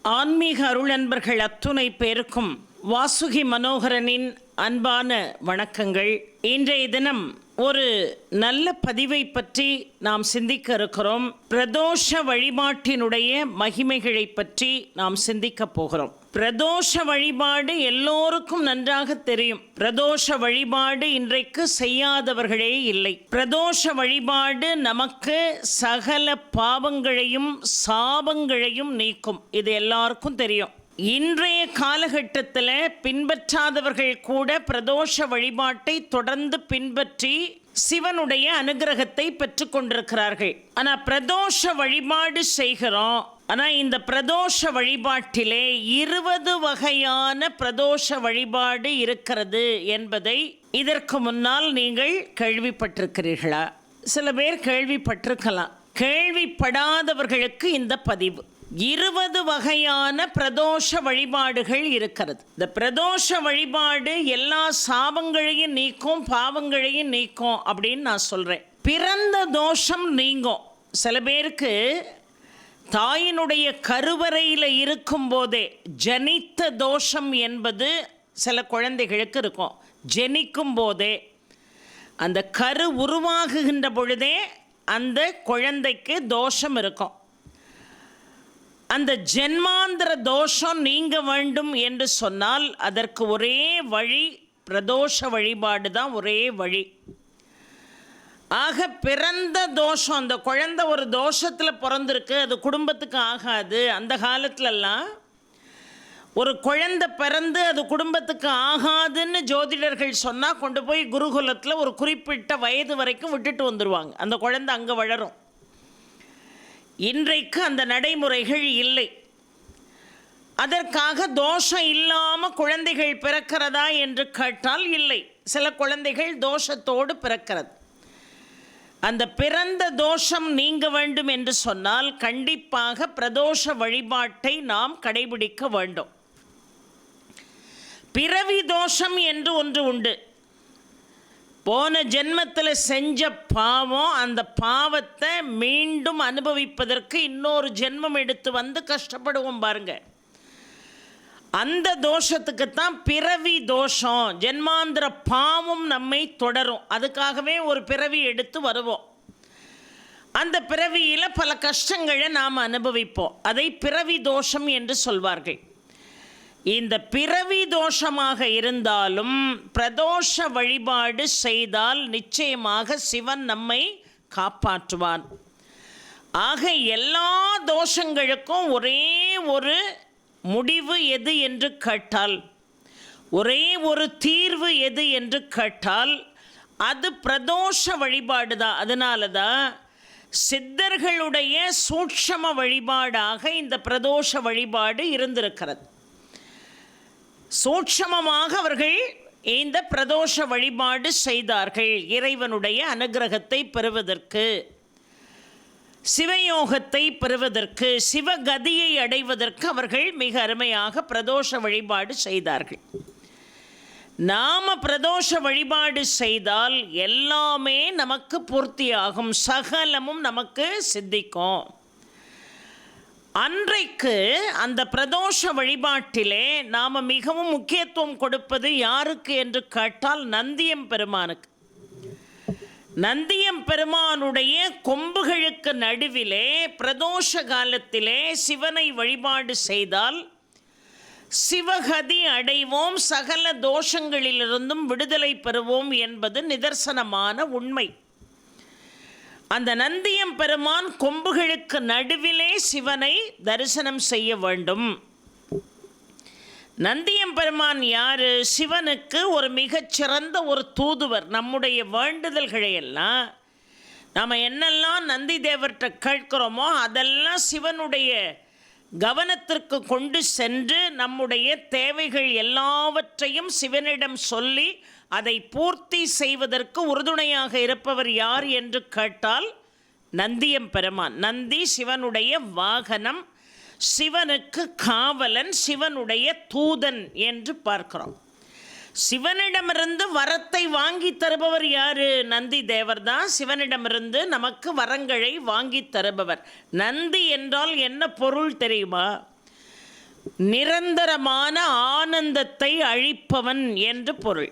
ஆன்மீக அருளன்பர்கள் அத்துணை பேருக்கும் வாசுகி மனோகரனின் அன்பான வணக்கங்கள். இன்றைய தினம் ஒரு நல்ல பதிவை பற்றி நாம் சிந்திக்க இருக்கிறோம். பிரதோஷ வழிபாட்டினுடைய மகிமைகளை பற்றி நாம் சிந்திக்க போகிறோம். பிரதோஷ வழிபாடு எல்லோருக்கும் நன்றாக தெரியும். பிரதோஷ வழிபாடு இன்றைக்கு செய்யாதவர்களே இல்லை. பிரதோஷ வழிபாடு நமக்கு சகல பாவங்களையும் சாபங்களையும் நீக்கும். இது எல்லாருக்கும் தெரியும். இன்றைய காலகட்டத்தில் பின்பற்றாதவர்கள் கூட பிரதோஷ வழிபாட்டை தொடர்ந்து பின்பற்றி சிவனுடைய அனுகிரகத்தை பெற்றுக்கொண்டிருக்கிறார்கள். ஆனால் பிரதோஷ வழிபாடு செய்கிறோம். ஆனால் இந்த பிரதோஷ வழிபாட்டிலே இருபது வகையான பிரதோஷ வழிபாடு இருக்கிறது என்பதை இதற்கு முன்னால் நீங்கள் கேள்விப்பட்டிருக்கிறீர்களா? சில பேர் கேள்விப்பட்டிருக்கலாம். கேள்விப்படாதவர்களுக்கு இந்த பதிவு. இருபது வகையான பிரதோஷ வழிபாடுகள் இருக்கிறது. இந்த பிரதோஷ வழிபாடு எல்லா சாபங்களையும் நீக்கும் பாவங்களையும் நீக்கும் அப்படின்னு நான் சொல்கிறேன் பிறந்த தோஷம் நீங்கும். சில பேருக்கு தாயினுடைய கருவறையில் இருக்கும்போதே ஜனித்த தோஷம் என்பது சில குழந்தைகளுக்கு இருக்கும். ஜெனிக்கும் போதே அந்த கரு உருவாகுகின்ற பொழுதே அந்த குழந்தைக்கு தோஷம் இருக்கும். அந்த ஜென்மாந்திர தோஷம் நீங்க வேண்டும் என்று சொன்னால் அதற்கு ஒரே வழி பிரதோஷ வழிபாடு தான் ஒரே வழி. ஆக பிறந்த தோஷம் அந்த குழந்தை ஒரு தோஷத்தில் பிறந்திருக்கு அது குடும்பத்துக்கு ஆகாது. அந்த காலத்துலலாம் ஒரு குழந்தை பிறந்து அது குடும்பத்துக்கு ஆகாதுன்னு ஜோதிடர்கள் சொன்னால் கொண்டு போய் குருகுலத்தில் ஒரு குறிப்பிட்ட வயது வரைக்கும் விட்டுட்டு வந்துடுவாங்க அந்த குழந்தை அங்கே வளரும். இன்றைக்கு அந்த நடைமுறைகள் இல்லை. அதற்காக தோஷம் இல்லாமல் குழந்தைகள் பிறக்கிறதா என்று கேட்டால் இல்லை. சில குழந்தைகள் தோஷத்தோடு பிறக்கிறது. அந்த பிறந்த தோஷம் நீங்க வேண்டும் என்று சொன்னால் கண்டிப்பாக பிரதோஷ வழிபாட்டை நாம் கடைபிடிக்க வேண்டும். பிறவி தோஷம் என்று ஒன்று உண்டு. போன ஜென்மத்தில் செஞ்ச பாவம் அந்த பாவத்தை மீண்டும் அனுபவிப்பதற்கு இன்னொரு ஜென்மம் எடுத்து வந்து கஷ்டப்படுவோம் பாருங்க. அந்த தோஷத்துக்கு தான் பிறவி தோஷம் ஜென்மாந்திர பாவம் நம்மை தொடரும். அதுக்காகவே ஒரு பிறவி எடுத்து வருவோம். அந்த பிறவியில் பல கஷ்டங்களை நாம் அனுபவிப்போம். அதை பிறவி தோஷம் என்று சொல்வார்கள். இந்த பிறவி தோஷமாக இருந்தாலும் பிரதோஷ வழிபாடு செய்தால் நிச்சயமாக சிவன் நம்மை காப்பாற்றுவான் ஆக எல்லா தோஷங்களுக்கும் ஒரே ஒரு முடிவு எது என்று கேட்டால் ஒரே ஒரு தீர்வு எது என்று கேட்டால் அது பிரதோஷ வழிபாடு தான். அதனால தான் சித்தர்களுடைய சூட்சம வழிபாடாக இந்த பிரதோஷ வழிபாடு இருந்திருக்கிறது. சூட்சமமாக அவர்கள் இந்த பிரதோஷ வழிபாடு செய்தார்கள். இறைவனுடைய அனுகிரகத்தை பெறுவதற்கு சிவயோகத்தை பெறுவதற்கு சிவகதியை அடைவதற்கு அவர்கள் மிக அருமையாக பிரதோஷ வழிபாடு செய்தார்கள். நாம பிரதோஷ வழிபாடு செய்தால் எல்லாமே நமக்கு பூர்த்தியாகும். சகலமும் நமக்கு சித்திக்கும். அன்றைக்கு அந்த பிரதோஷ வழிபாட்டிலே நாம் மிகவும் முக்கியத்துவம் கொடுப்பது யாருக்கு என்று கேட்டால் நந்தியம் பெருமானுக்கு. நந்தியம் பெருமானுடைய கொம்புகளுக்கு நடுவிலே பிரதோஷ காலத்திலே சிவனை வழிபாடு செய்தால் சிவகதி அடைவோம் சகல தோஷங்களிலிருந்தும் விடுதலை பெறுவோம் என்பது நிதர்சனமான உண்மை. அந்த நந்தியம் பெருமான் கொம்புகளுக்கு நடுவிலே சிவனை தரிசனம் செய்ய வேண்டும். நந்தியம் பெருமான் யாரு? சிவனுக்கு ஒரு மிகச்சிறந்த ஒரு தூதுவர். நம்முடைய வேண்டுதல்களை எல்லாம் நாம் என்னெல்லாம் நந்தி தேவர்கிட்ட கேட்கிறோமோ அதெல்லாம் சிவனுடைய கவனத்திற்கு கொண்டு சென்று நம்முடைய தேவைகள் எல்லாவற்றையும் சிவனிடம் சொல்லி அதை பூர்த்தி செய்வதற்கு உறுதுணையாக இருப்பவர் யார் என்று கேட்டால் நந்தியம் பெருமான். நந்தி சிவனுடைய வாகனம் சிவனுக்கு காவலன் சிவனுடைய தூதன் என்று பார்க்கிறோம். சிவனிடமிருந்து வரத்தை வாங்கி தருபவர் யாரு? நந்தி தேவர் தான் சிவனிடமிருந்து நமக்கு வரங்களை வாங்கி தருபவர். நந்தி என்றால் என்ன பொருள் தெரியுமா? நிரந்தரமான ஆனந்தத்தை அழிப்பவன் என்று பொருள்.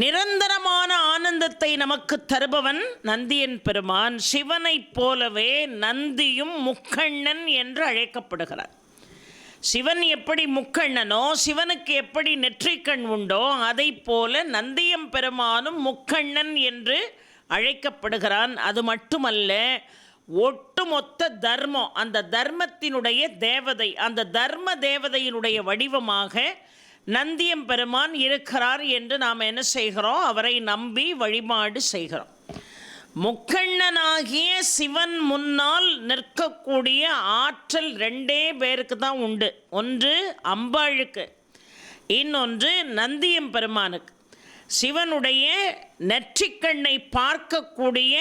நிரந்தரமான ஆனந்தத்தை நமக்கு தருபவன் நந்தியன் பெருமான். சிவனைப் போலவே நந்தியும் முக்கண்ணன் என்று அழைக்கப்படுகிறார். சிவன் எப்படி முக்கண்ணனோ சிவனுக்கு எப்படி நெற்றிக்கண் உண்டோ அதை போல நந்தியம் பெருமானும் முக்கண்ணன் என்று அழைக்கப்படுகிறான். அது மட்டுமல்ல ஒட்டுமொத்த தர்மம் அந்த தர்மத்தினுடைய தேவதை அந்த தர்ம தேவதையினுடைய வடிவமாக நந்தியம் பெருமான் இருக்கிறார் என்று நாம் என்ன செய்கிறோம்? அவரை நம்பி வழிபாடு செய்கிறோம். முக்கண்ணனாகிய சிவன் முன்னால் நிற்கக்கூடிய ஆற்றல் ரெண்டே பேருக்கு தான் உண்டு. ஒன்று அம்பாளுக்கு இன்னொன்று நந்தியம் பெருமானுக்கு. சிவனுடைய நெற்றிக்கண்ணை பார்க்கக்கூடிய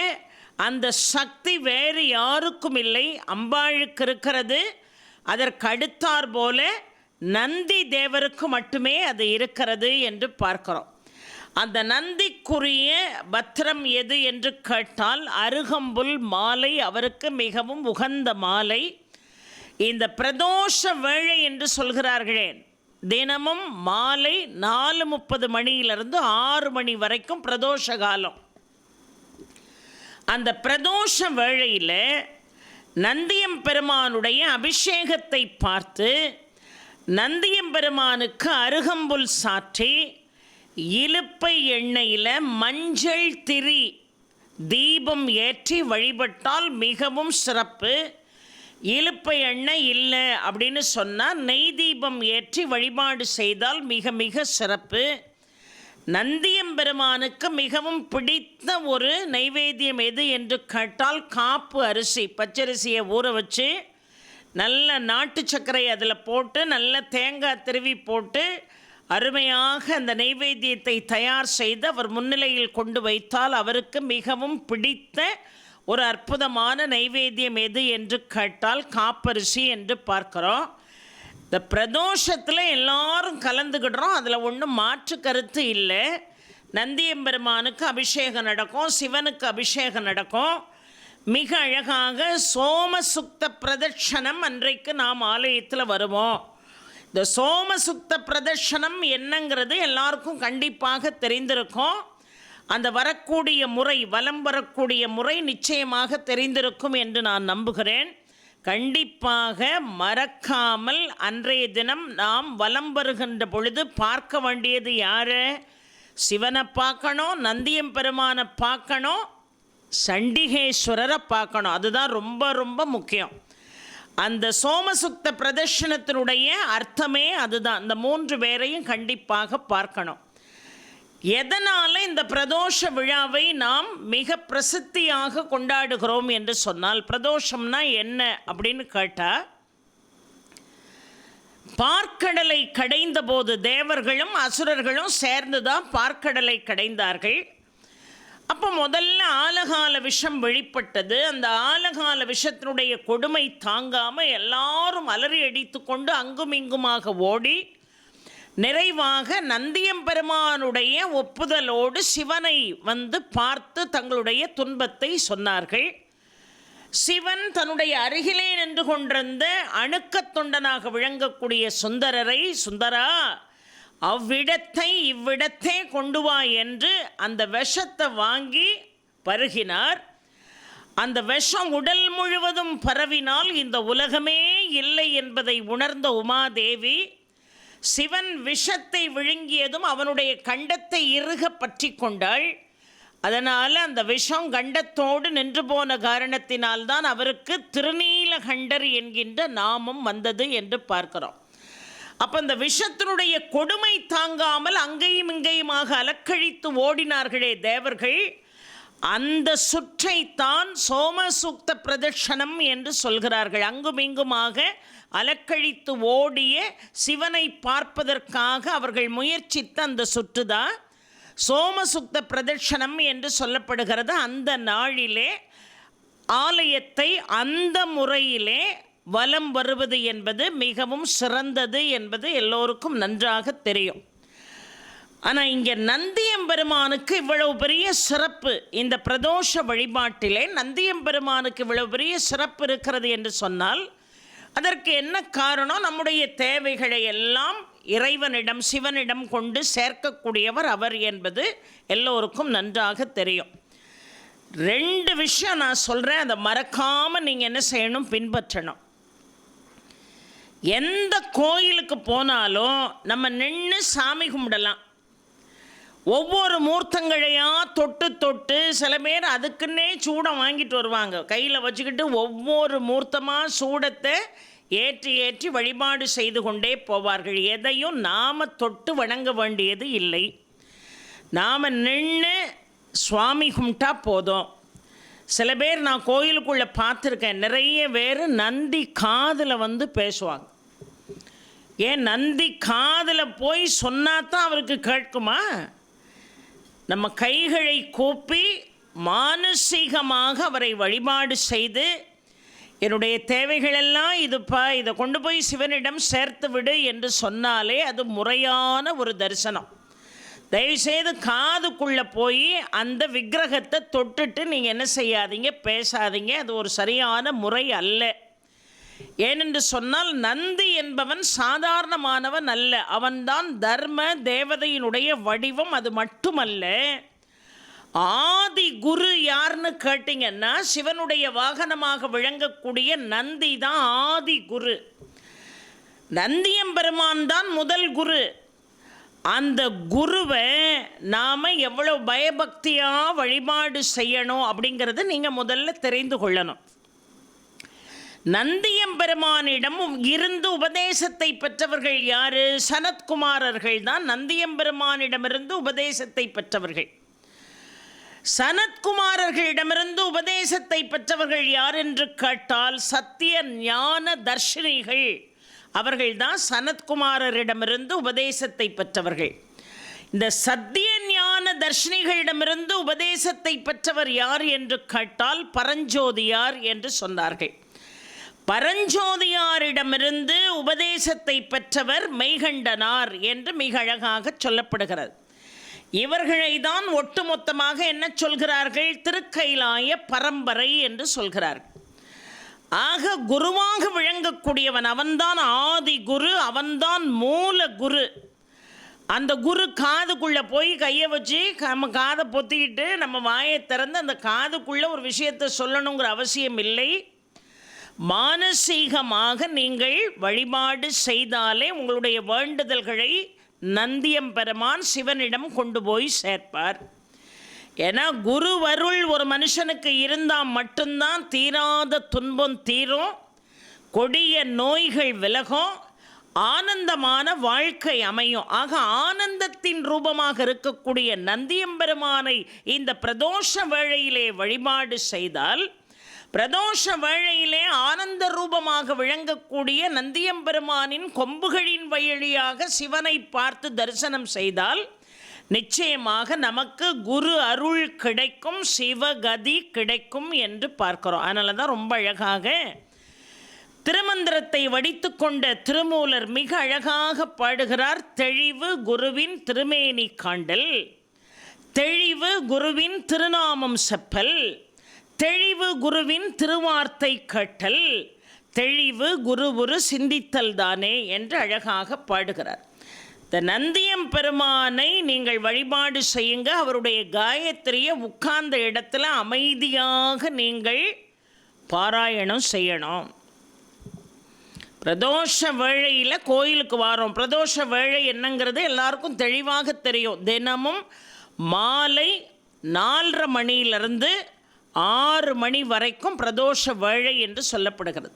அந்த சக்தி வேறு யாருக்கும் இல்லை. அம்பாளுக்கு இருக்கிறது. அதற்கு அடுத்தார் போல நந்தி தேவருக்கு மட்டுமே அது இருக்கிறது என்று பார்க்கிறோம். அந்த நந்திக்குரிய பத்திரம் எது என்று கேட்டால் அருகம்புல் மாலை அவருக்கு மிகவும் உகந்த மாலை. இந்த பிரதோஷ வேளை என்று சொல்கிறார்களே தினமும் மாலை நாலு முப்பது மணியிலிருந்து ஆறு மணி வரைக்கும் பிரதோஷ காலம். அந்த பிரதோஷ வேளையில் நந்தியம் பெருமானுடைய அபிஷேகத்தை பார்த்து நந்தியம்பெருமானுக்கு அருகம்புல் சாற்றி இலுப்பை எண்ணெயில் மஞ்சள் திரி தீபம் ஏற்றி வழிபட்டால் மிகவும் சிறப்பு. இலுப்பை எண்ணெய் இல்லை அப்படின்னு சொன்னால் நெய் தீபம் ஏற்றி வழிபாடு செய்தால் மிக மிக சிறப்பு. நந்தியம்பெருமானுக்கு மிகவும் பிடித்த ஒரு நைவேத்தியம் எது என்று கேட்டால் காப்பு அரிசி பச்சரிசியை ஊற வச்சு நல்ல நாட்டு சர்க்கரை அதில் போட்டு நல்ல தேங்காய் திருவி போட்டு அருமையாக அந்த நெய்வேத்தியத்தை தயார் செய்து அவர் முன்னிலையில் கொண்டு வைத்தால் அவருக்கு மிகவும் பிடித்த ஒரு அற்புதமான நைவேத்தியம் எது என்று கேட்டால் காப்பரிசி என்று பார்க்கிறோம். இந்த பிரதோஷத்தில் எல்லாரும் கலந்துக்கிடுறோம். அதில் ஒன்றும் மாற்று கருத்து இல்லை. நந்தியம்பெருமானுக்கு அபிஷேகம் நடக்கும் சிவனுக்கு அபிஷேகம் நடக்கும். மிக அழகாக சோமசுக்த பிரதட்சணம் அன்றைக்கு நாம் ஆலயத்தில் வருவோம். இந்த சோமசுக்த பிரதர்ஷனம் என்னங்கிறது எல்லாருக்கும் கண்டிப்பாக தெரிந்திருக்கும். அந்த வரக்கூடிய முறை வலம் வரக்கூடிய முறை நிச்சயமாக தெரிந்திருக்கும் என்று நான் நம்புகிறேன். கண்டிப்பாக மறக்காமல் அன்றைய தினம் நாம் வலம் வருகின்ற பொழுது பார்க்க வேண்டியது யார்? சிவனை பார்க்கணும் நந்தியம் பெருமானை பார்க்கணும் சண்டிகேஸ்வரரை பார்க்கணும். அதுதான் ரொம்ப ரொம்ப முக்கியம். அந்த சோமசுக்த பிரதர்ஷனத்தினுடைய அர்த்தமே அதுதான். இந்த மூன்று பேரையும் கண்டிப்பாக பார்க்கணும். எதனால் இந்த பிரதோஷ விழாவை நாம் மிக பிரசித்தியாக கொண்டாடுகிறோம் என்று சொன்னால் பிரதோஷம்னா என்ன அப்படின்னு கேட்டால் பார்க்கடலை கடைந்த போது தேவர்களும் அசுரர்களும் சேர்ந்து தான் பார்க்கடலை கடைந்தார்கள். அப்போ முதல்ல ஆலகால விஷம் வெளிப்பட்டது. அந்த ஆலகால விஷத்தினுடைய கொடுமை தாங்காமல் எல்லாரும் அலறி அடித்து கொண்டு அங்கும் இங்குமாக ஓடி நிறைவாக நந்தியம்பெருமானுடைய ஒப்புதலோடு சிவனை வந்து பார்த்து தங்களுடைய துன்பத்தை சொன்னார்கள். சிவன் தன்னுடைய அருகிலே நின்று கொண்டிருந்த அணுக்கத் தொண்டனாக விளங்கக்கூடிய சுந்தரரை சுந்தரா அவ்விடத்தை இவ்விடத்தே கொண்டு வா என்று அந்த விஷத்தை வாங்கி பருகினார். அந்த விஷம் உடல் முழுவதும் பரவினால் இந்த உலகமே இல்லை என்பதை உணர்ந்த உமாதேவி சிவன் விஷத்தை விழுங்கியதும் அவனுடைய கண்டத்தை இறுக பற்றி கொண்டாள். அதனால் அந்த விஷம் கண்டத்தோடு நின்று போன காரணத்தினால்தான் அவருக்கு திருநீலகண்டர் என்கின்ற நாமம் வந்தது என்று பார்க்கிறோம். அப்போ அந்த விஷத்தினுடைய கொடுமை தாங்காமல் அங்கேயும் இங்கேயுமாக அலக்கழித்து ஓடினார்களே தேவர்கள். அந்த சுற்றைத்தான் சோமசூக்த பிரதட்சணம் என்று சொல்கிறார்கள். அங்கும் இங்குமாக அலக்கழித்து ஓடிய சிவனை பார்ப்பதற்காக அவர்கள் முயற்சித்த அந்த சுற்றுதான் சோமசுக்த பிரதட்சணம் என்று சொல்லப்படுகிறது. அந்த நாளிலே ஆலயத்தை அந்த முறையிலே வலம் வருவது என்பது மிகவும் சிறந்தது என்பது எல்லோருக்கும் நன்றாக தெரியும். ஆனால் இங்கே நந்தியம்பெருமானுக்கு இவ்வளவு பெரிய சிறப்பு இந்த பிரதோஷ வழிபாட்டிலே நந்தியம்பெருமானுக்கு இவ்வளவு பெரிய சிறப்பு இருக்கிறது என்று சொன்னால் அதற்கு என்ன காரணம்? நம்முடைய தேவைகளை எல்லாம் இறைவனிடம் சிவனிடம் கொண்டு சேர்க்கக்கூடியவர் அவர் என்பது எல்லோருக்கும் நன்றாக தெரியும். ரெண்டு விஷயம் நான் சொல்கிறேன் அதை மறக்காமல் நீங்கள் என்ன செய்யணும்? பின்பற்றணும். எந்த கோயிலுக்கு போனாலும் நம்ம நின்று சாமி கும்பிடலாம். ஒவ்வொரு மூர்த்தங்களையாக தொட்டு தொட்டு சில பேர் அதுக்குன்னே சூடம் வாங்கிட்டு வருவாங்க. கையில் வச்சுக்கிட்டு ஒவ்வொரு மூர்த்தமாக சூடத்தை ஏற்றி ஏற்றி வழிபாடு செய்து கொண்டே போவார்கள். எதையும் நாம் தொட்டு வணங்க வேண்டியது இல்லை. நாம் நின்று சுவாமி கும்பிட்டா போதும். சில பேர் நான் கோயிலுக்குள்ளே பார்த்துருக்கேன். நிறைய பேர் நந்தி காதில் வந்து பேசுவாங்க. ஏன் நந்தி காதில் போய் சொன்னாதான் அவருக்கு கேட்குமா? நம்ம கைகளை கூப்பி மானசீகமாக அவரை வழிபாடு செய்து என்னுடைய தேவைகளெல்லாம் இதுப்பா இதை கொண்டு போய் சிவனிடம் சேர்த்து விடு என்று சொன்னாலே அது முறையான ஒரு தரிசனம். தயவுசெய்து காதுக்குள்ளே போய் அந்த விக்கிரகத்தை தொட்டுட்டு நீங்கள் என்ன செய்யாதீங்க பேசாதீங்க அது ஒரு சரியான முறை அல்ல. ஏனென்று சொன்னால் நந்தி என்பவன் சாதாரணமானவன் அல்ல. அவன்தான் தர்ம தேவதையினுடைய வடிவம் அது மட்டுமல்ல. ஆதி குரு யாருன்னு கேட்டிங்கன்னா சிவனுடைய வாகனமாக விளங்கக்கூடிய நந்தி தான் ஆதி குரு. நந்தியம்பெருமான் தான் முதல் குரு. அந்த குருவை நாம் எவ்வளோ பயபக்தியாக வழிபாடு செய்யணும் அப்படிங்கிறத நீங்கள் முதல்ல தெரிந்து கொள்ளணும். நந்தியம்பெருமானிடம் இருந்து உபதேசத்தை பெற்றவர்கள் யாரு? சனத்குமாரர்கள் தான் நந்தியம்பெருமானிடமிருந்து உபதேசத்தை பெற்றவர்கள். சனத்குமாரர்களிடமிருந்து உபதேசத்தை பெற்றவர்கள் யார் என்று கேட்டால் சத்திய ஞான தர்ஷினிகள். அவர்கள்தான் சனத்குமாரரிடமிருந்து உபதேசத்தை பெற்றவர்கள். இந்த சத்திய ஞான தர்ஷினிகளிடமிருந்து உபதேசத்தை பெற்றவர் யார் என்று கேட்டால் பரஞ்சோதியார் என்று சொன்னார்கள். பரஞ்சோதியாரிடமிருந்து உபதேசத்தை பெற்றவர் மெய்கண்டனார் என்று மிக அழகாக சொல்லப்படுகிறது. இவர்களை தான் ஒட்டுமொத்தமாக என்ன சொல்கிறார்கள்? திருக்கைலாய பரம்பரை என்று சொல்கிறார்கள். ஆக குருவாக விளங்கக்கூடியவன் அவன்தான் ஆதி குரு அவன்தான் மூல குரு. அந்த குரு காதுக்குள்ளே போய் கையை வச்சு நம்ம காதை பொத்திக்கிட்டு நம்ம வாயை திறந்து அந்த காதுக்குள்ளே ஒரு விஷயத்தை சொல்லணுங்கிற அவசியம் இல்லை. மானசீகமாக நீங்கள் வழிபாடு செய்தாலே உங்களுடைய வேண்டுதல்களை நந்தியம் பெருமான் சிவனிடம் கொண்டு போய் சேர்ப்பார். ஏன்னா குருவருள் ஒரு மனுஷனுக்கு இருந்தால் மட்டும்தான் தீராத துன்பம் தீரும் கொடிய நோய்கள் விலகும் ஆனந்தமான வாழ்க்கை அமையும். ஆக ஆனந்தத்தின் ரூபமாக இருக்கக்கூடிய நந்தியம்பெருமானை இந்த பிரதோஷ வேளையிலே வழிபாடு செய்தால் பிரதோஷ வேளையிலே ஆனந்த ரூபமாக விளங்கக்கூடிய நந்தியம்பெருமானின் கொம்புகளின் வழியாக சிவனை பார்த்து தரிசனம் செய்தால் நிச்சயமாக நமக்கு குரு அருள் கிடைக்கும் சிவகதி கிடைக்கும் என்று பார்க்கிறோம். அதனால தான் ரொம்ப அழகாக திருமந்திரத்தை வடித்து கொண்ட திருமூலர் மிக அழகாக பாடுகிறார். தெளிவு குருவின் திருமேனி காண்டல் தெளிவு குருவின் திருநாமம் செப்பல் தெளிவு குருவின் திருவார்த்தை கேட்டல் தெளிவு குருவுரு சிந்தித்தல் தானே என்று அழகாக பாடுகிறார். இந்த நந்தியம் பெருமானை நீங்கள் வழிபாடு செய்யுங்க அவருடைய காயத்ரியை உட்கார்ந்த இடத்துல அமைதியாக நீங்கள் பாராயணம் செய்யணும். பிரதோஷ வேளையில் கோயிலுக்கு வாரோம். பிரதோஷ வேளை என்னங்கிறது எல்லாருக்கும் தெளிவாக தெரியும். தினமும் மாலை நாலரை மணியிலிருந்து ஆறு மணி வரைக்கும் பிரதோஷ வேழை என்று சொல்லப்படுகிறது.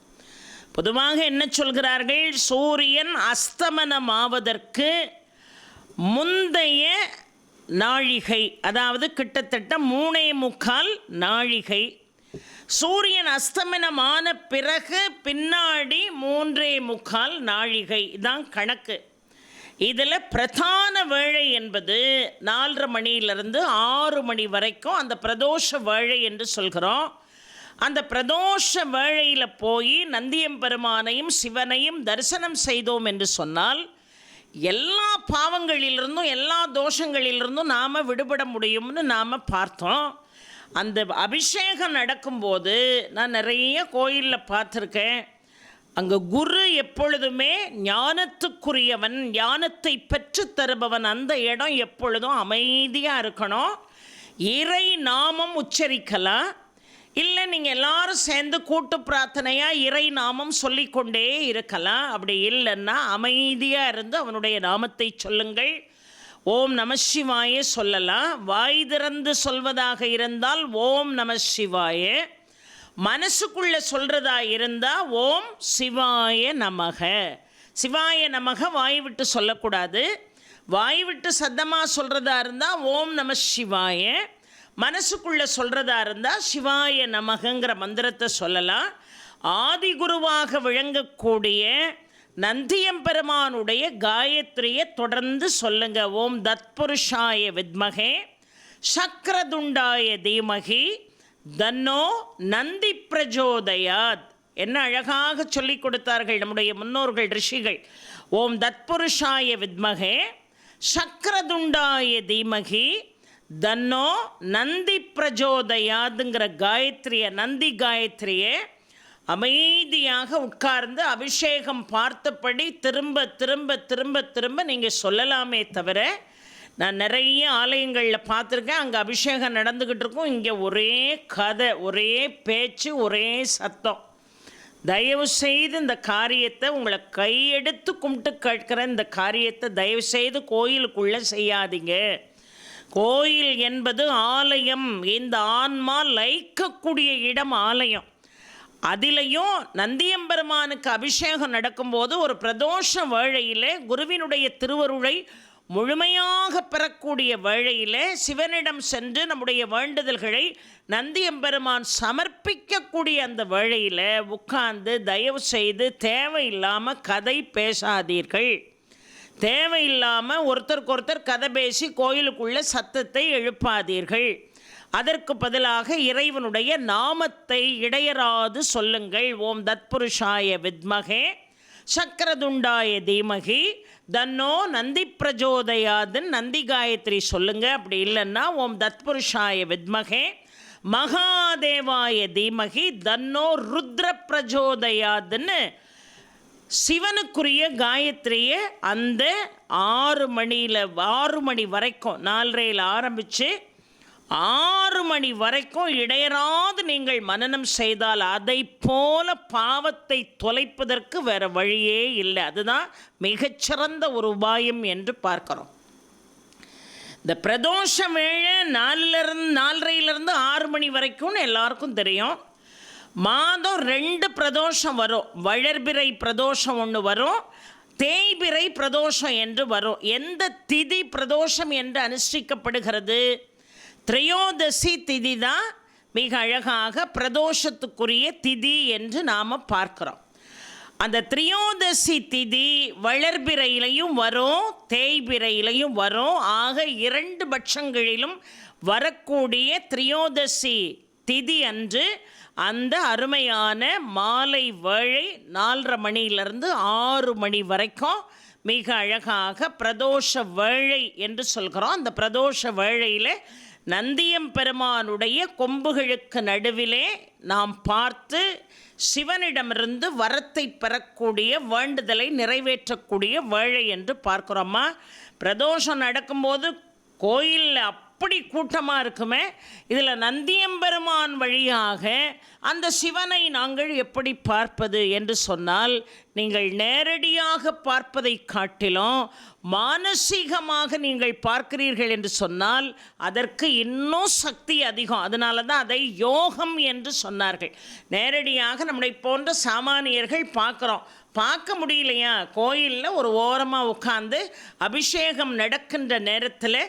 பொதுவாக என்ன சொல்கிறார்கள்? சூரியன் அஸ்தமனமாவதற்கு முந்தைய நாழிகை அதாவது கிட்டத்தட்ட மூணே முக்கால் நாழிகை. சூரியன் அஸ்தமனமான பிறகு பின்னாடி மூன்றே முக்கால் நாழிகை. தான் கணக்கு. இதில் பிரதான வேழை என்பது நாலரை மணியிலிருந்து ஆறு மணி வரைக்கும் அந்த பிரதோஷ வேழை என்று சொல்கிறோம். அந்த பிரதோஷ வேளையில் போய் நந்தியம்பெருமானையும் சிவனையும் தரிசனம் செய்தோம் என்று சொன்னால் எல்லா பாவங்களிலிருந்தும் எல்லா தோஷங்களிலிருந்தும் நாம் விடுபட முடியும்னு நாம் பார்த்தோம். அந்த அபிஷேகம் நடக்கும்போது நான் நிறைய கோயிலில் பார்த்துருக்கேன். அங்கே குரு எப்பொழுதுமே ஞானத்துக்குரியவன் ஞானத்தை பெற்றுத் தருபவன் அந்த இடம் எப்பொழுதும் அமைதியாக இருக்கணும். இறை நாமம் உச்சரிக்கலாம் இல்லை நீங்கள் எல்லாரும் சேர்ந்து கூட்டு பிரார்த்தனையாக இறை நாமம் சொல்லிக்கொண்டே இருக்கலாம் அப்படி இல்லைன்னா அமைதியாக இருந்து அவனுடைய நாமத்தை சொல்லுங்கள். ஓம் நம சிவாயே சொல்லலாம். வாய் திறந்து சொல்வதாக இருந்தால் ஓம் நம சிவாயே. மனசுக்குள்ள சொல்கிறதா இருந்தால் ஓம் சிவாய நமக. சிவாய நமக வாய் விட்டு சொல்லக்கூடாது. வாய் விட்டு சத்தமாக சொல்கிறதா இருந்தால் ஓம் நம சிவாய. மனசுக்குள்ளே சொல்கிறதா இருந்தால் சிவாய நமகங்கிற மந்திரத்தை சொல்லலாம். ஆதி குருவாக விளங்கக்கூடிய நந்தியம்பெருமானுடைய காயத்ரியை தொடர்ந்து சொல்லுங்கள் ஓம் தத்புருஷாய வித்மகே. சக்கரதுண்டாய தீமகி. தன்னோ நந்தி பிரஜோதயாத். என்ன அழகாக சொல்லிக் கொடுத்தார்கள் நம்முடைய முன்னோர்கள் ரிஷிகள். ஓம் தத்புருஷாய வித்மகே சக்கரதுண்டாய தீமகி தன்னோ நந்தி பிரஜோதயாதுங்கிற காயத்ரியை நந்தி காயத்ரியை அமைதியாக உட்கார்ந்து அபிஷேகம் பார்த்தபடி திரும்ப திரும்ப திரும்ப திரும்ப நீங்கள் சொல்லலாமே தவிர நான் நிறைய ஆலயங்களில் பார்த்துருக்கேன். அங்கே அபிஷேகம் நடந்துக்கிட்டு இருக்கும். இங்கே ஒரே கதை ஒரே பேச்சு ஒரே சத்தம். தயவு செய்து இந்த காரியத்தை உங்களை கையெடுத்து கும்பிட்டு கேட்குற இந்த காரியத்தை தயவு செய்து கோயிலுக்குள்ளே செய்யாதீங்க. கோயில் என்பது ஆலயம். இந்த ஆன்மா லைக்கக்கூடிய இடம் ஆலயம். அதிலையும் நந்தியம்பெருமானுக்கு அபிஷேகம் நடக்கும்போது ஒரு பிரதோஷ வேளையிலே குருவினுடைய திருவருளை முழுமையாக பெறக்கூடிய வேளையில் சிவனிடம் சென்று நம்முடைய வேண்டுதல்களை நந்தியம்பெருமான் சமர்ப்பிக்கக்கூடிய அந்த வேளையில் உட்கார்ந்து தயவு செய்து தேவையில்லாமல் கதை பேசாதீர்கள். தேவையில்லாமல் ஒருத்தருக்கு ஒருத்தர் கதை பேசி கோயிலுக்குள்ள சத்தத்தை எழுப்பாதீர்கள். அதற்கு பதிலாக இறைவனுடைய நாமத்தை இடையராது சொல்லுங்கள். ஓம் தத்புருஷாய வித்மகே. சக்கரதுண்டாய தீமகி தன்னோ நந்தி பிரஜோதயாதுன்னு நந்தி காயத்ரி சொல்லுங்கள் அப்படி இல்லைன்னா ஓம் தத்புருஷாய வித்மகே மகாதேவாய தீமகி தன்னோ ருத்ர பிரஜோதயாதுன்னு சிவனுக்குரிய காயத்ரியை அந்த ஆறு மணியில் ஆறு மணி வரைக்கும் நாலரையில் ஆரம்பித்து ஆறு மணி வரைக்கும் இடையராது நீங்கள் மனனம் செய்தால் அதை போல பாவத்தை தொலைப்பதற்கு வேறு வழியே இல்லை. அதுதான் மிகச்சிறந்த ஒரு உபாயம் என்று பார்க்கிறோம். இந்த பிரதோஷ வேளை நாலுலேருந்து நாலரையிலேருந்து ஆறு மணி வரைக்கும்னு எல்லாருக்கும் தெரியும். மாதம் ரெண்டு பிரதோஷம் வரும். வளர்பிறை பிரதோஷம் ஒன்று வரும். தேய்பிறை பிரதோஷம் என்று வரும். எந்த திதி பிரதோஷம் என்று அனுஷ்டிக்கப்படுகிறது? திரையோதசி திதி தான் மிக அழகாக பிரதோஷத்துக்குரிய திதி என்று நாம் பார்க்குறோம். அந்த திரியோதசி திதி வளர்பிறையிலையும் வரும் தேய்பிறையிலையும் வரும். ஆக இரண்டு பட்சங்களிலும் வரக்கூடிய திரியோதசி திதி அன்று அந்த அருமையான மாலை வேளை நாலரை மணியிலிருந்து ஆறு மணி வரைக்கும் மிக அழகாக பிரதோஷ வேளை என்று சொல்கிறோம். அந்த பிரதோஷ வேளையில் நந்தியம் பெருமானுடைய கொம்புகளுக்கு நடுவிலே நாம் பார்த்து சிவனிடமிருந்து வரத்தை பெறக்கூடிய வேண்டுதலை நிறைவேற்றக்கூடிய வேழை என்று பார்க்குறோம்மா. பிரதோஷம் நடக்கும்போது கோயிலில் அப்படி கூட்டமாக இருக்குமே. இதில் நந்தியம்பெருமான் வழியாக அந்த சிவனை நாங்கள் எப்படி பார்ப்பது என்று சொன்னால் நீங்கள் நேரடியாக பார்ப்பதை காட்டிலும் மானசீகமாக நீங்கள் பார்க்கிறீர்கள் என்று சொன்னால் அதற்கு இன்னும் சக்தி அதிகம். அதனால தான் அதை யோகம் என்று சொன்னார்கள். நேரடியாக நம்மளை போன்ற சாமானியர்கள் பார்க்குறோம். பார்க்க முடியலையா? கோயிலில் ஒரு ஓரமாக உட்காந்து அபிஷேகம் நடக்கின்ற நேரத்தில்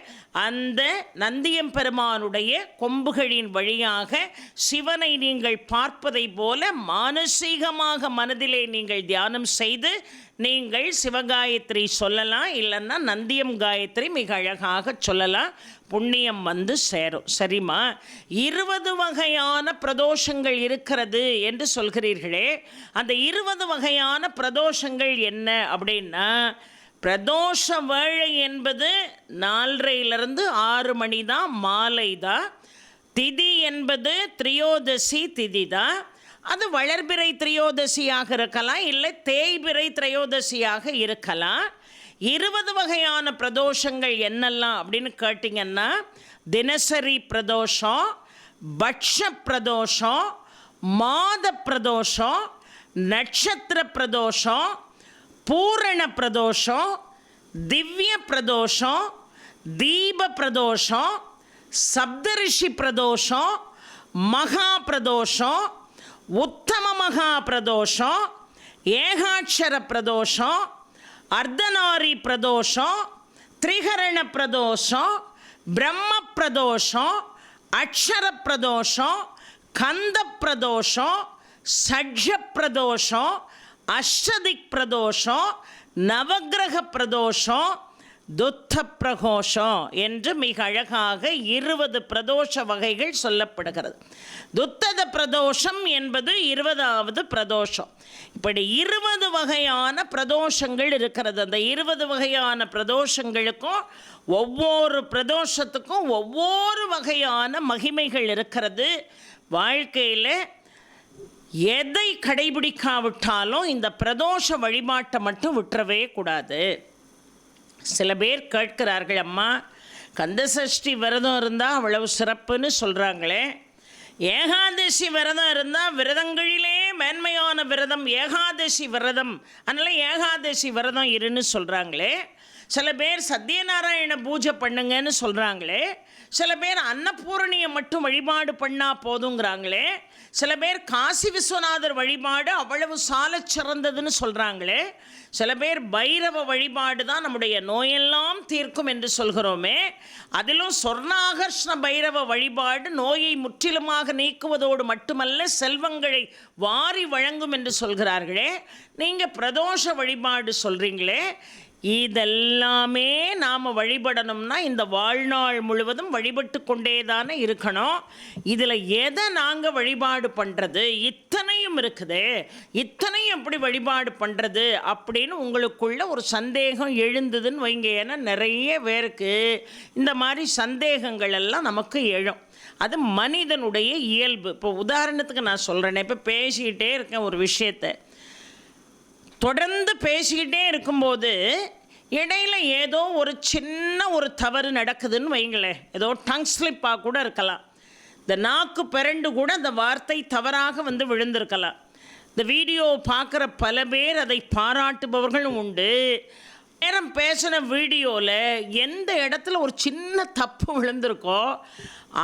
அந்த நந்தியம் பெருமானுடைய கொம்புகளின் வழியாக சிவனை நீங்கள் பார்ப்பதை போல மானசீகமாக மனதிலே நீங்கள் தியானம் செய்து நீங்கள் சிவகாயத்ரி சொல்லலாம் இல்லைன்னா நந்தியம் காயத்ரி மிக அழகாக சொல்லலாம். புண்ணியம் வந்து சேரும். சரிம்மா? இருபது வகையான பிரதோஷங்கள் இருக்கிறது என்று சொல்கிறீர்களே. அந்த இருபது வகையான பிரதோஷங்கள் என்ன அப்படின்னா பிரதோஷ வேளை என்பது நாலரையிலிருந்து ஆறு மணி தான் மாலை தான் திதி என்பது திரியோதசி திதி தான் அது வளர்பிறை திரியோதசியாக இருக்கலாம் இல்லை தேய்பிறை திரையோதசியாக இருக்கலாம். இருபது வகையான பிரதோஷங்கள் என்னெல்லாம் அப்படின்னு கேட்டிங்கன்னா தினசரி பிரதோஷம் பட்ச பிரதோஷம் மாத பிரதோஷம் நட்சத்திர பிரதோஷம் பூரண பிரதோஷம் திவ்ய பிரதோஷம் தீப பிரதோஷம் சப்தரிஷி பிரதோஷம் மகா பிரதோஷம் உத்தம மகா பிரதோஷம் ஏகாட்சர பிரதோஷம் அர்த்தநாரி பிரதோஷம் திரிகரண பிரதோஷம் பிரம்ம பிரதோஷம் அக்ஷர பிரதோஷம் கந்த பிரதோஷம் சட்ஜ பிரதோஷம் அஷ்டதிக் பிரதோஷம் நவகிரக பிரதோஷம் துத்த பிரகோஷம் என்று மிக அழகாக இருபது பிரதோஷ வகைகள் சொல்லப்படுகிறது. துத்தத பிரதோஷம் என்பது இருபதாவது பிரதோஷம். இப்படி இருபது வகையான பிரதோஷங்கள் இருக்கிறது. அந்த இருபது வகையான பிரதோஷங்களுக்கும் ஒவ்வொரு பிரதோஷத்துக்கும் ஒவ்வொரு வகையான மகிமைகள் இருக்கிறது. வாழ்க்கையில் எதை கடைபிடிக்காவிட்டாலும் இந்த பிரதோஷ வழிபாட்டை மட்டும் விட்டுறவே கூடாது. சில பேர் கேட்கிறார்கள் அம்மா கந்தசஷ்டி விரதம் இருந்தால் அவ்வளவு சிறப்புன்னு சொல்கிறாங்களே ஏகாதசி விரதம் இருந்தால் விரதங்களிலே மேன்மையான விரதம் ஏகாதசி விரதம். அதனால் ஏகாதசி விரதம் இருன்னு சொல்கிறாங்களே சில பேர் சத்யநாராயண பூஜை பண்ணுங்கன்னு சொல்கிறாங்களே சில பேர் அன்னபூரணியை மட்டும் வழிபாடு பண்ணால் போதுங்கிறாங்களே. சில பேர் காசி விஸ்வநாதர் வழிபாடு அவ்வளவு சால சிறந்ததுன்னு சொல்கிறாங்களே சில பேர் பைரவ வழிபாடு தான் நம்முடைய நோயெல்லாம் தீர்க்கும் என்று சொல்கிறோமே. அதிலும் சொர்ணாகர்ஷ்ண பைரவ வழிபாடு நோயை முற்றிலுமாக நீக்குவதோடு மட்டுமல்ல செல்வங்களை வாரி வழங்கும் என்று சொல்கிறார்களே. நீங்கள் பிரதோஷ வழிபாடு சொல்கிறீங்களே இதெல்லாமே நாம் வழிபடணும்னா இந்த வாழ்நாள் முழுவதும் வழிபட்டு கொண்டே தானே இருக்கணும். இதில் எதை நாங்கள் வழிபாடு பண்ணுறது இத்தனையும் இருக்குது. இத்தனையும் எப்படி வழிபாடு பண்ணுறது அப்படின்னு உங்களுக்குள்ள ஒரு சந்தேகம் எழுந்ததுன்னு வைங்க. ஏன்னா நிறைய பேருக்கு இந்த மாதிரி சந்தேகங்கள் எல்லாம் நமக்கு எழும். அது மனிதனுடைய இயல்பு. இப்போ உதாரணத்துக்கு நான் சொல்கிறேனே இப்போ பேசிக்கிட்டே இருக்கேன் ஒரு விஷயத்தை. தொடர்ந்து பேசிக்கிட்டே இருக்கும்போது இடையில ஏதோ ஒரு சின்ன ஒரு தவறு நடக்குதுன்னு வைங்களேன். ஏதோ டங் ஸ்லிப்பாக கூட இருக்கலாம். இந்த நாக்கு பிறண்டு கூட அந்த வார்த்தை தவறாக வந்து விழுந்திருக்கலாம். இந்த வீடியோ பார்க்குற பல பேர் அதை பாராட்டுபவர்களும் உண்டு. நேரம் பேசின வீடியோவில் எந்த இடத்துல ஒரு சின்ன தப்பு விழுந்திருக்கோ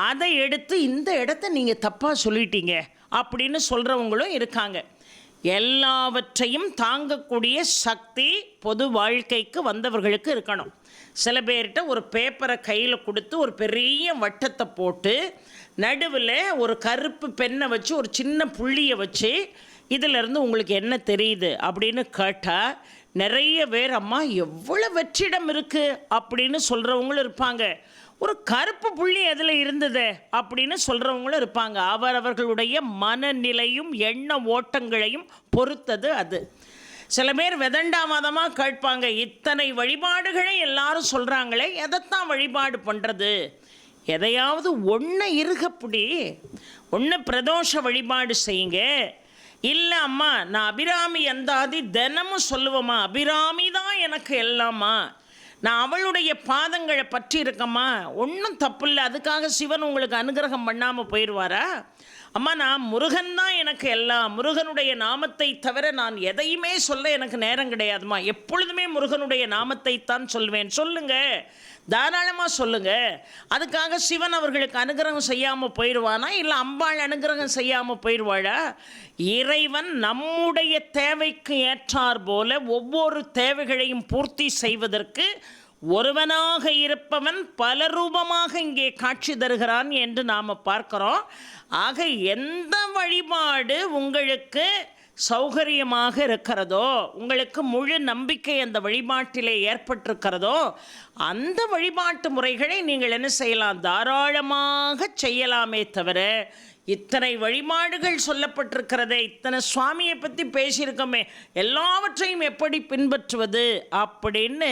அதை எடுத்து இந்த இடத்த நீங்கள் தப்பாக சொல்லிட்டீங்க அப்படின்னு சொல்கிறவங்களும் இருக்காங்க. எல்லாவற்றையும் தாங்கக்கூடிய சக்தி பொது வாழ்க்கைக்கு வந்தவர்களுக்கு இருக்கணும். சில பேர்கிட்ட ஒரு பேப்பரை கையில் கொடுத்து ஒரு பெரிய வட்டத்தை போட்டு நடுவில் ஒரு கருப்பு பெண்ணை வச்சு ஒரு சின்ன புள்ளியை வச்சு இதிலிருந்து உங்களுக்கு என்ன தெரியுது? அப்படின்னு கேட்டால் நிறைய பேர் அம்மா எவ்வளோ வெற்றிடம் இருக்குது அப்படின்னு சொல்கிறவங்களும் இருப்பாங்க. ஒரு கருப்பு புள்ளி எதில் இருந்தது அப்படின்னு சொல்கிறவங்களும் இருப்பாங்க. அவரவர்களுடைய மனநிலையும் எண்ண ஓட்டங்களையும் பொறுத்தது அது. சில பேர் வெதண்டாமதமாக கேட்பாங்க. இத்தனை வழிபாடுகளை எல்லாரும் சொல்கிறாங்களே எதைத்தான் வழிபாடு பண்ணுறது எதையாவது ஒன்று இருகப்படி ஒன்று பிரதோஷ வழிபாடு செய்யுங்க. இல்லை அம்மா நான் அபிராமி அந்தாதி தினமும் சொல்லுவேம்மா. அபிராமி தான் எனக்கு எல்லாமா நான் அவளுடைய பாதங்களை பற்றி இருக்கம்மா ஒன்றும் தப்பில்லை. அதுக்காக சிவன் உங்களுக்கு அனுகிரகம் பண்ணாமல் போயிடுவாரா? அம்மா நான் முருகன் தான் எனக்கு எல்லாம் முருகனுடைய நாமத்தை தவிர நான் எதையுமே சொல்ல எனக்கு நேரம் கிடையாதும்மா. எப்பொழுதுமே முருகனுடைய நாமத்தை தான் சொல்வேன். சொல்லுங்கள் தாராளமாக சொல்லுங்கள் அதுக்காக சிவன் அவர்களுக்கு அனுகிரகம் செய்யாமல் போயிடுவானா? இல்லை அம்பாள் அனுகிரகம் செய்யாமல் போயிடுவாளா? இறைவன் நம்முடைய தேவைக்கு ஏற்றார் போல ஒவ்வொரு தேவைகளையும் பூர்த்தி செய்வதற்கு ஒருவனாக இருப்பவன் பல ரூபமாக இங்கே காட்சி தருகிறான் என்று நாம் பார்க்கிறோம். ஆக எந்த வழிபாடு உங்களுக்கு சௌகரியமாக இருக்கிறதோ உங்களுக்கு முழு நம்பிக்கை அந்த வழிபாட்டிலே ஏற்பட்டிருக்கிறதோ அந்த வழிபாட்டு முறைகளை நீங்கள் என்ன செய்யலாம்? தாராளமாக செய்யலாமே தவிர இத்தனை வழிபாடுகள் சொல்லப்பட்டிருக்கிறதே இத்தனை சுவாமியை பற்றி பேசியிருக்கோமே எல்லாவற்றையும் எப்படி பின்பற்றுவது அப்படின்னு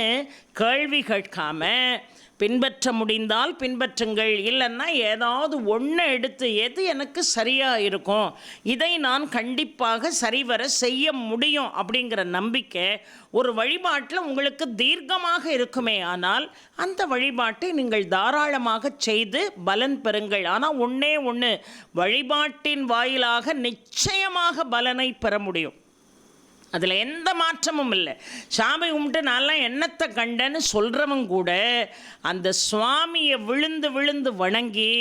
கேள்வி கேட்காமல் பின்பற்ற முடிந்தால் பின்பற்றுங்கள். இல்லைன்னா ஏதாவது ஒன்று எடுத்து எது எனக்கு சரியாக இருக்கும். இதை நான் கண்டிப்பாக சரிவர செய்ய முடியும் அப்படிங்கிற நம்பிக்கை ஒரு வழிபாட்டில் உங்களுக்கு தீர்க்கமாக இருக்குமே. ஆனால் அந்த வழிபாட்டை நீங்கள் தாராளமாக செய்து பலன் பெறுங்கள். ஆனால் ஒன்றே ஒன்று வழிபாட்டின் வாயிலாக நிச்சயமாக பலனை பெற முடியும். அதில் எந்த மாற்றமும் இல்லை. சாமி கும்பிட்டு நல்லா எண்ணத்தை கண்டேன்னு சொல்கிறவன் கூட அந்த சுவாமியை விழுந்து விழுந்து வணங்கி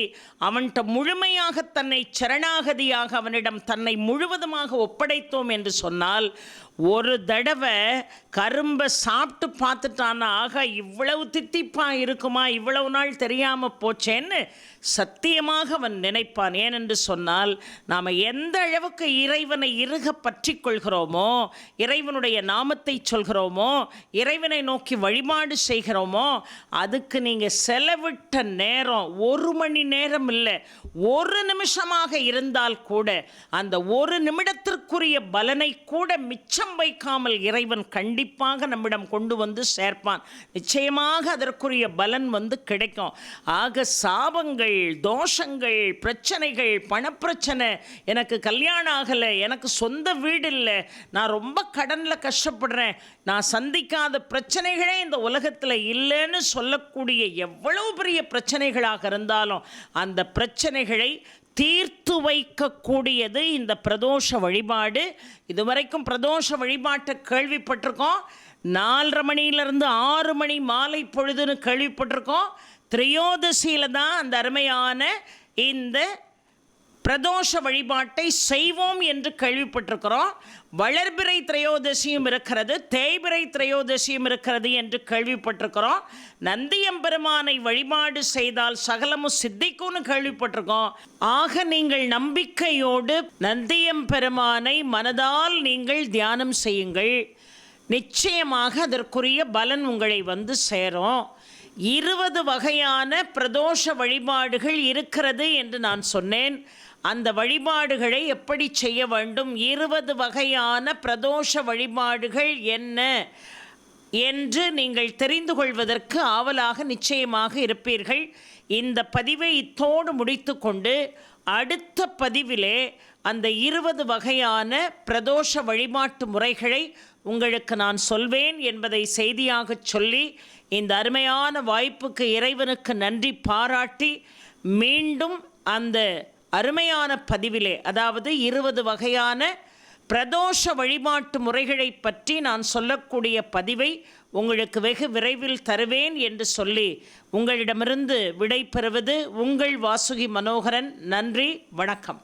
அவன்கிட்ட முழுமையாக தன்னை சரணாகதியாக அவனிடம் தன்னை முழுவதுமாக ஒப்படைத்தோம் என்று சொன்னால் ஒரு தடவை கரும்பை சாப்பிட்டு பார்த்துட்டானா ஆக இவ்வளவு தித்திப்பா இருக்குமா? இவ்வளவு நாள் தெரியாமல் போச்சேன்னு சத்தியமாக அவன் நினைப்பான். ஏனென்று சொன்னால் நாம் எந்த அளவுக்கு இறைவனை இறுக பற்றி கொள்கிறோமோ இறைவனுடைய நாமத்தை சொல்கிறோமோ இறைவனை நோக்கி வழிபாடு செய்கிறோமோ அதுக்கு நீங்கள் செலவிட்ட நேரம் ஒரு மணி நேரம் இல்லை ஒரு நிமிஷமாக இருந்தால் கூட அந்த ஒரு நிமிடத்திற்குரிய பலனை கூட மிச்சம் வைக்காமல் இறைவன் கண்டிப்பாக நம்மிடம் கொண்டு வந்து சேர்ப்பான். நிச்சயமாக அதற்குரிய பலன் வந்து கிடைக்கும். ஆக சாபங்கள் தோஷங்கள் பிரச்சனைகள் பணப்பிரச்சனை. எனக்கு கல்யாணம் ஆகலை எனக்கு சொந்த வீடு இல்லை. நான் ரொம்ப கடனில் கஷ்டப்படுறேன். நான் சந்திக்காத பிரச்சனைகளே இந்த உலகத்தில் இல்லைன்னு சொல்லக்கூடிய எவ்வளவு பெரிய பிரச்சனைகளாக இருந்தாலும் அந்த பிரச்சனைகளை தீர்த்து வைக்கக்கூடியது இந்த பிரதோஷ வழிபாடு. இதுவரைக்கும் பிரதோஷ வழிபாட்டை கேள்விப்பட்டிருக்கோம். நாலரை மணியிலிருந்து ஆறு மணி மாலை பொழுதுன்னு கேள்விப்பட்டிருக்கோம். திரையோதசியில் தான் அந்த அருமையான இந்த பிரதோஷ வழிபாட்டை செய்வோம் என்று கேள்விப்பட்டிருக்கிறோம். வளர்பிறை திரையோதசியும் இருக்கிறது தேய்பிறை திரையோதசியும் இருக்கிறது என்று கேள்விப்பட்டிருக்கிறோம். நந்தியம்பெருமானை வழிபாடு செய்தால் சகலமும் சித்திக்கும்னு கேள்விப்பட்டிருக்கோம். ஆக நீங்கள் நம்பிக்கையோடு நந்தியம்பெருமானை மனதால் நீங்கள் தியானம் செய்யுங்கள். நிச்சயமாக அதற்குரிய பலன் உங்களை வந்து சேரும். இருபது வகையான பிரதோஷ வழிபாடுகள் இருக்கிறது என்று நான் சொன்னேன். அந்த வழிபாடுகளை எப்படி செய்ய வேண்டும்? இருபது வகையான பிரதோஷ வழிபாடுகள் என்ன? என்று நீங்கள் தெரிந்து கொள்வதற்கு ஆவலாக நிச்சயமாக இருப்பீர்கள். இந்த பதிவை இத்தோடு முடித்துக்கொண்டு அடுத்த பதிவிலே அந்த இருபது வகையான பிரதோஷ வழிபாட்டு முறைகளை உங்களுக்கு நான் சொல்வேன் என்பதை செய்தியாகச் சொல்லி இந்த அருமையான வாய்ப்புக்கு இறைவனுக்கு நன்றி பாராட்டி மீண்டும் அந்த அருமையான பதிவிலே அதாவது இருபது வகையான பிரதோஷ வழிபாட்டு முறைகளை பற்றி நான் சொல்லக்கூடிய பதிவை உங்களுக்கு வெகு விரைவில் தருவேன் என்று சொல்லி உங்களிடமிருந்து விடை பெறுவது உங்கள் வாசுகி மனோகரன். நன்றி வணக்கம்.